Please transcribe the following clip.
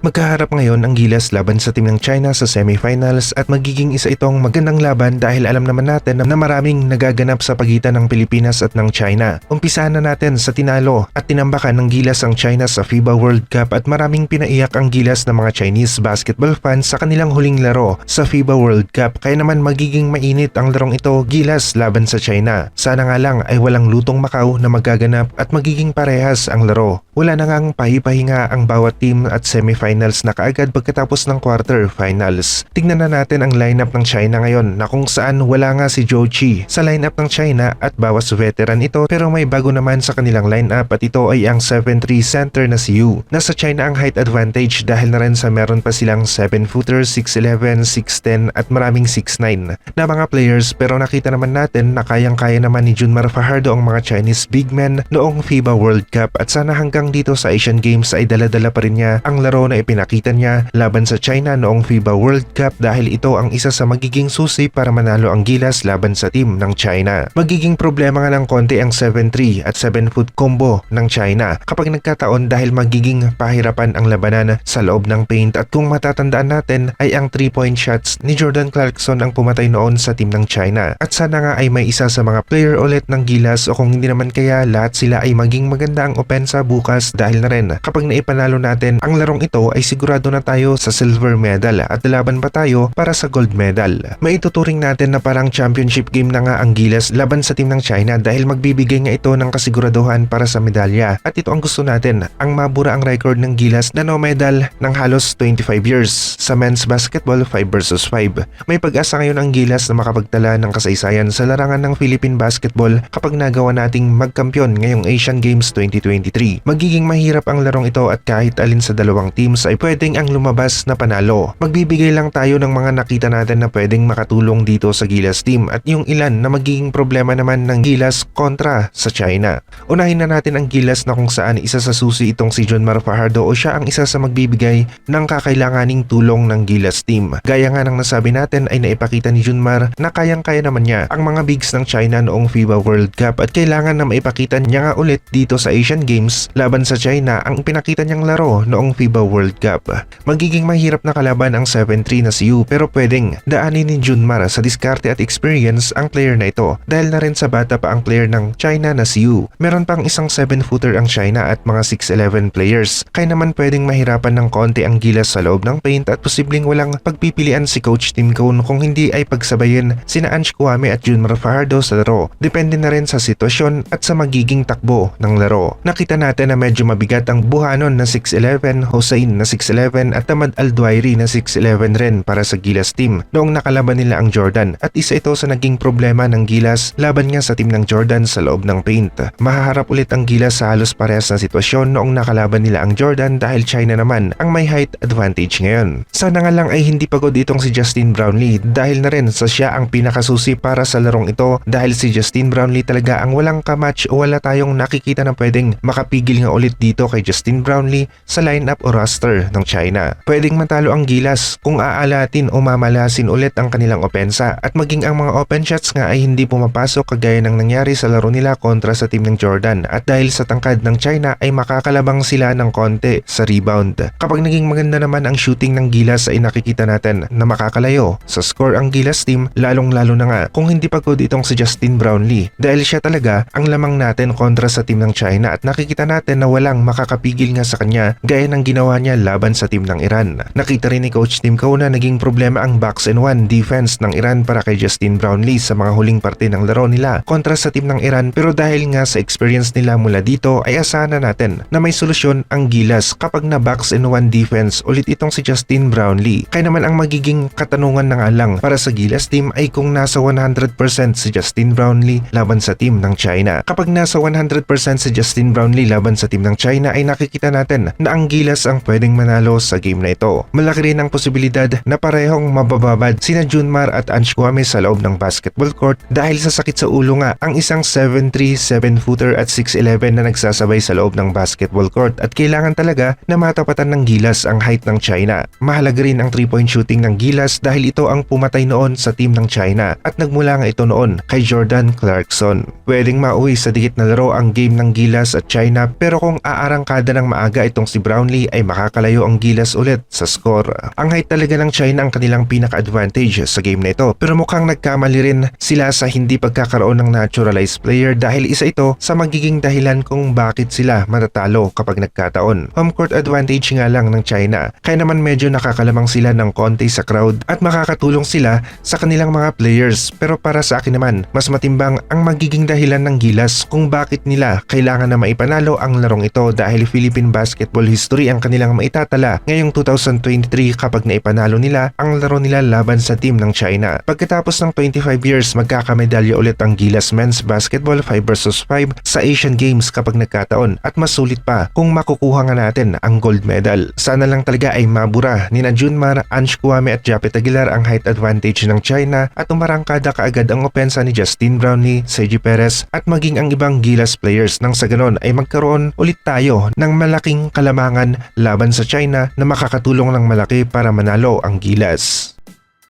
Magkaharap ngayon ang Gilas laban sa team ng China sa semifinals at magiging isa itong magandang laban dahil alam naman natin na maraming nagaganap sa pagitan ng Pilipinas at ng China. Umpisahan na natin sa tinalo at tinambakan ng Gilas ang China sa FIBA World Cup at maraming pinaiyak ang Gilas ng mga Chinese basketball fans sa kanilang huling laro sa FIBA World Cup kaya naman magiging mainit ang larong ito Gilas laban sa China. Sana nga lang ay walang lutong Macau na magaganap at magiging parehas ang laro. Wala na ngang pahipahinga ang bawat team at semifinals na kaagad pagkatapos ng quarter finals. Tingnan na natin ang lineup ng China ngayon na kung saan wala nga si Zhou Qi sa lineup ng China at bawas veteran ito pero may bago naman sa kanilang lineup at ito ay ang 7'3 center na si Yu. Nasa China ang height advantage dahil na rin sa meron pa silang 7-footer, 6'11, 6'10 at maraming 6'9 na mga players pero nakita naman natin na kayang-kaya naman ni Junmar Fajardo ang mga Chinese big men noong FIBA World Cup at sana hanggang dito sa Asian Games ay dala-dala pa rin niya ang laro na ipinakita niya laban sa China noong FIBA World Cup dahil ito ang isa sa magiging susi para manalo ang Gilas laban sa team ng China. Magiging problema nga ng konti ang 7'3 at 7 foot combo ng China kapag nagkataon dahil magiging pahirapan ang labanan sa loob ng paint at kung matatandaan natin ay ang 3 point shots ni Jordan Clarkson ang pumatay noon sa team ng China. At sana nga ay may isa sa mga player ulit ng Gilas o kung hindi naman kaya lahat sila ay maging maganda ang opensa bukas dahil na rin kapag naipanalo natin ang larong ito ay sigurado na tayo sa silver medal at laban pa tayo para sa gold medal. Maituturing natin na parang championship game na nga ang Gilas laban sa team ng China dahil magbibigay nga ito ng kasiguraduhan para sa medalya at ito ang gusto natin ang mabura ang record ng Gilas na no medal ng halos 25 years sa men's basketball 5 versus 5. May pag-asa ngayon ang Gilas na makapagtala ng kasaysayan sa larangan ng Philippine basketball kapag nagawa nating magkampiyon ngayong Asian Games 2023. Magiging mahirap ang larong ito at kahit alin sa dalawang teams ay pwedeng ang lumabas na panalo. Magbibigay lang tayo ng mga nakita natin na pwedeng makatulong dito sa Gilas team at yung ilan na magiging problema naman ng Gilas kontra sa China. Unahin na natin ang Gilas na kung saan isa sa susi itong si John Mar Fajardo o siya ang isa sa magbibigay ng kakailanganing tulong ng Gilas team. Gaya nga ng nasabi natin ay naipakita ni Junmar na kayang-kaya naman niya ang mga bigs ng China noong FIBA World Cup at kailangan na maipakita niya nga ulit dito sa Asian Games laban sa China ang pinakita niyang laro noong FIBA World Cup. Magiging mahirap na kalaban ang 7-3 na si Yu pero pwedeng daanin ni Junmar sa diskarte at experience ang player na ito dahil na rin sa bata pa ang player ng China na si Yu. Meron pang isang 7-footer ang China at mga 6'11 players kaya naman pwedeng mahirapan ng konti ang gilas sa loob ng paint at posibleng walang pagpipilian si Coach Tim Cone kung hindi ay pagsabayin sina Ange Kwame at Junmar Fajardo sa laro. Depende na rin sa sitwasyon at sa magiging takbo ng laro. Nakita natin na medyo mabigat ang Buhanon na 6'11, Hossein na 6'11 at Tamad Aldwairi na 6'11 rin para sa Gilas team noong nakalaban nila ang Jordan at isa ito sa naging problema ng Gilas laban nga sa team ng Jordan sa loob ng paint. Mahaharap ulit ang Gilas sa halos parehas na sitwasyon noong nakalaban nila ang Jordan dahil China naman ang may height advantage ngayon. Sana nga lang ay hindi pagod itong si Justin Brownlee dahil na rin sa siya ang pinakasusi para sa larong ito dahil si Justin Brownlee talaga ang walang kamatch o wala tayong nakikita na pwedeng makapigil nga ulit dito kay Justin Brownlee sa lineup o roster ng China. Pwedeng matalo ang Gilas kung aalatin o mamalasin ulit ang kanilang opensa at maging ang mga open shots nga ay hindi pumapasok kagaya ng nangyari sa laro nila kontra sa team ng Jordan at dahil sa tangkad ng China ay makakalabang sila ng konti sa rebound. Kapag naging maganda naman ang shooting ng Gilas ay nakikita natin na makakalayo sa score ang Gilas team lalong lalo na nga kung hindi pagod itong si Justin Brownlee dahil siya talaga ang lamang natin kontra sa team ng China at nakikita natin na walang makakapigil nga sa kanya gaya ng ginawa niya laban sa team ng Iran. Nakita rin ni Coach Tim Coe na naging problema ang box and one defense ng Iran para kay Justin Brownlee sa mga huling parte ng laro nila kontra sa team ng Iran pero dahil nga sa experience nila mula dito ay asahan na natin na may solusyon ang Gilas kapag na box and one defense ulit itong si Justin Brownlee. Kaya naman ang magiging katanungan na nga lang para sa Gilas team ay kung nasa 100% si Justin Brownlee laban sa team ng China. Kapag nasa 100% si Justin Brownlee laban sa team ng China ay nakikita natin na ang Gilas ang pwedeng manalo sa game na ito. Malaki rin ang posibilidad na parehong mabababad sina Junmar at Ange Kwame sa loob ng basketball court dahil sa sakit sa ulo nga ang isang 7'3, 7-footer at 6'11 na nagsasabay sa loob ng basketball court at kailangan talaga na matapatan ng Gilas ang height ng China. Mahalaga rin ang 3-point shooting ng Gilas dahil ito ang pumatay noon sa team ng China at nagmula nga ito noon kay Jordan Clarkson. Pwedeng mauwi sa dikit na laro ang game ng Gilas at China pero kung aarangkada ng maaga itong si Brownlee ay makakalayo ang Gilas ulit sa score. Ang height talaga ng China ang kanilang pinaka-advantage sa game na ito pero mukhang nagkamali rin sila sa hindi pagkakaroon ng naturalized player dahil isa ito sa magiging dahilan kung bakit sila matatalo kapag nagkataon. Home court advantage nga lang ng China kaya naman medyo nakakalamang sila ng konti sa crowd at makakatulong sila sa kanilang mga players pero para sa akin naman mas matimbang ang magiging dahilan ng Gilas kung bakit nila kailangan na maipanalo ang larong ito dahil Philippine basketball history ang kanilang maitatala ngayong 2023 kapag naipanalo nila ang laro nila laban sa team ng China. Pagkatapos ng 25 years magkakamedalya ulit ang Gilas men's basketball 5 versus 5 sa Asian Games kapag nagkataon at mas sulit pa kung makukuha nga natin ang gold medal. Sana lang talaga ay mabura ni na Junmar, Ansh Kwame at Japet Aguilar ang height advantage ng China at umarangkada kaagad ang opensa ni Justin Brownlee, Sergi Perez at maging ang ibang Gilas players nang sa ganon ay magkaroon ulit tayo ng malaking kalamangan sa China na makakatulong ng malaki para manalo ang Gilas.